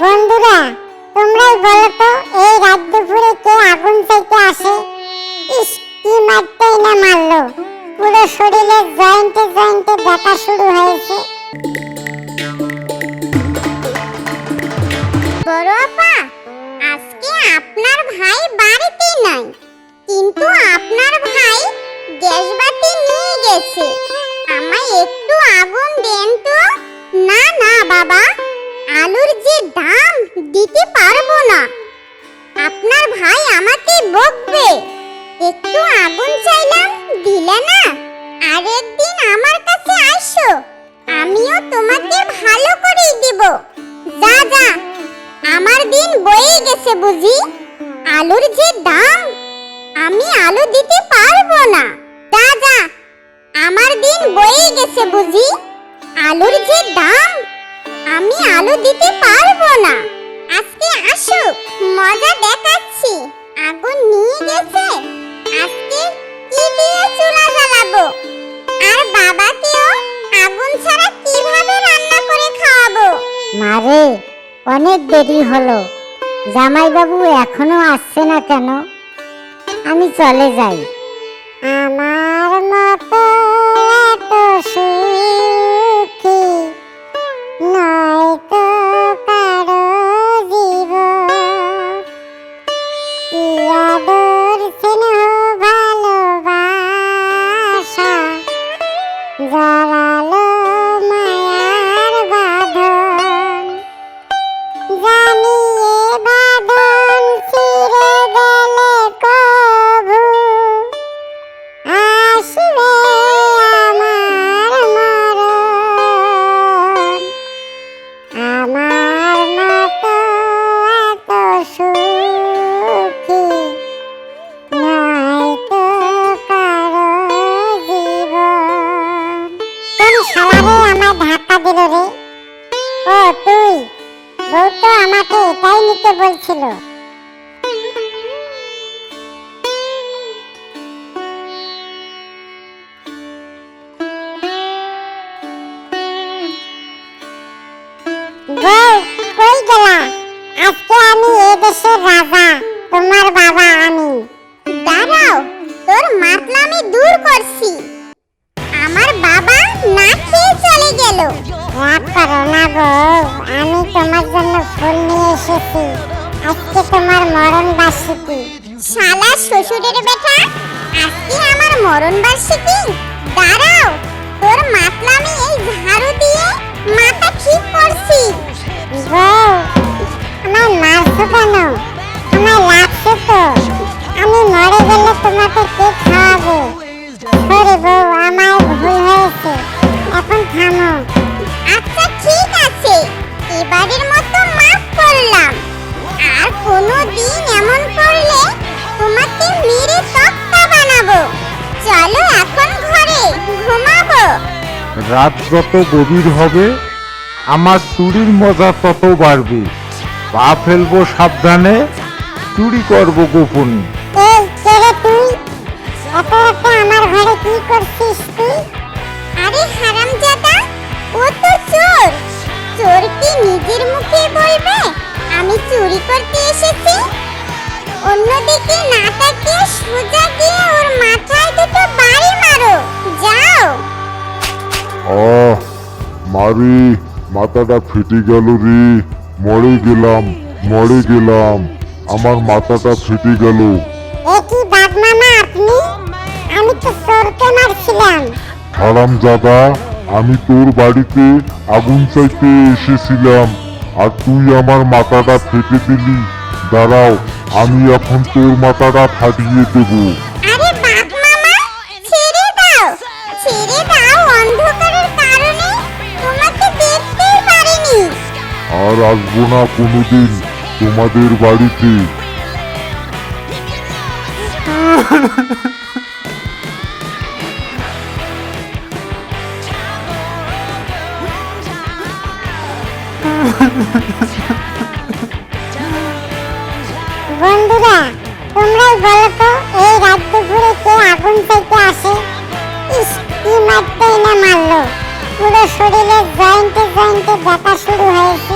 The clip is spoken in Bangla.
বন্ধুরা, তোমরাই বলো তো, এই রাত দুপুরে কে আগুন চাইতে আসে? ইস, কি মারতেই না মারলো। পুরো শরীরে জয়েন্টে জয়েন্টে ব্যথা শুরু হয়েছে। নাই। কিন্তু আপনার ভাই গ্যাসবাতি নিয়ে গেছে। আমায় একটু আগুন দেন তো। না না, বাবা, আলুর যে দাম দিতে পারব না। আপনার ভাই আমাকে বকবে। একটু আগুন চাইলাম, দিলে না? আরেকদিন আমার কাছে আসো। আমিও তোমাকে ভালো করেই দেব। যা যা, আমার দিন বয়ে গেছে বুঝি? আলুর যে দাম, আমি আলু দিতে পারব না। যা যা আমার দিন বয়ে গেছে বুঝি। আলুর যে দাম, আমি আলু দিতে পারব না। আজকে আসুক, মজা দেখাচ্ছি। আগুন নিয়ে গেছে। আজকে কি দিয়ে চুলা জ্বালাবো? আর বাবাকেও আগুন ছাড়া কীভাবে রান্না করে খাওয়াবো? মারে অনেক দেরি হলো। জামাইবাবু এখনও আসছে না কেন? আমি চলে যাই। আমার মতো এত সুখী ভালোবাসা আমাকে নিতে বলছিল আজকে আমি এ দেশের রাজা, তোমার বাবা আমি। দাঁড়াও, তোর মাতলামি দূর করছি। আমার বাবা না খেয়ে চলে গেল। রাগ করো না তোমার জন্য ফুল নিয়ে এসেছি। আজকে তোমার মরণ বার্ষিকী। শালা শ্বশুরের বেটা, আজকে আমার মরণ বার্ষিকী? দাঁড়াও, তোর মাতলামি এই ঝাড়ু দিয়ে মাথা ঠিক করছি। বউ আমার মারছো কেন? আমার লাগছে তো। আমি মরে গেলে তোমাকে কে খাওয়াবে? সরি বউ, আমার ভুল হয়েছে। এখন থামো। আচ্ছা এবারের মতো মাফ করলাম। আর কোনো দিন এমন করলে তোমাকে মেরে তক্তা বানাবো। চলো এখন ঘরে ঘুমাবো। রাত যত গভীর হবে আমার চুরির মজা তত বাড়বে। পা ফেলব সাবধানে চুরি করব গোপনে। এই ছেড়ে তুই। এত রাতে আমার ঘরে কি করছিস তুই? আরে হারামজাদা চুরি করতে এসেছি? অন্যদিকে না তাকিয়ে সোজা গিয়ে ওর মাথায় দুটো বাড়ি মারো। যাও। আহ মারি মাথাটা ফেটে গেল রে। মরে গেলাম মরে গেলাম। আমার মাথাটা ফেটে গেল। এ কি বাগমামা আপনি? আমি তো চোরকে মারছিলাম। হারাম দাদা আমি তোর বাড়িতে আগুন চাইতে এসেছিলাম। আর তুই আমার মাথাটা ফেটে দিলি। দাঁড়াও আমি এখন তোর মাথাটা ফাটিয়ে দেবো। আরে বাপ মামা ছেড়ে দাও। ছেড়ে দাও অন্ধকারের কারণে তোমাকে দেখতেই পারিনি। আর আসব না কোনোদিন তোমাদের বাড়িতে। বন্ধুরা তোমরাই বলো তো, এই রাত দুপুরে কে আগুন থেকে আসে? ইস, কি মারতেই না মারলো? পুরো শরীরে জয়েন্টে জয়েন্টে ব্যথা শুরু হয়েছে।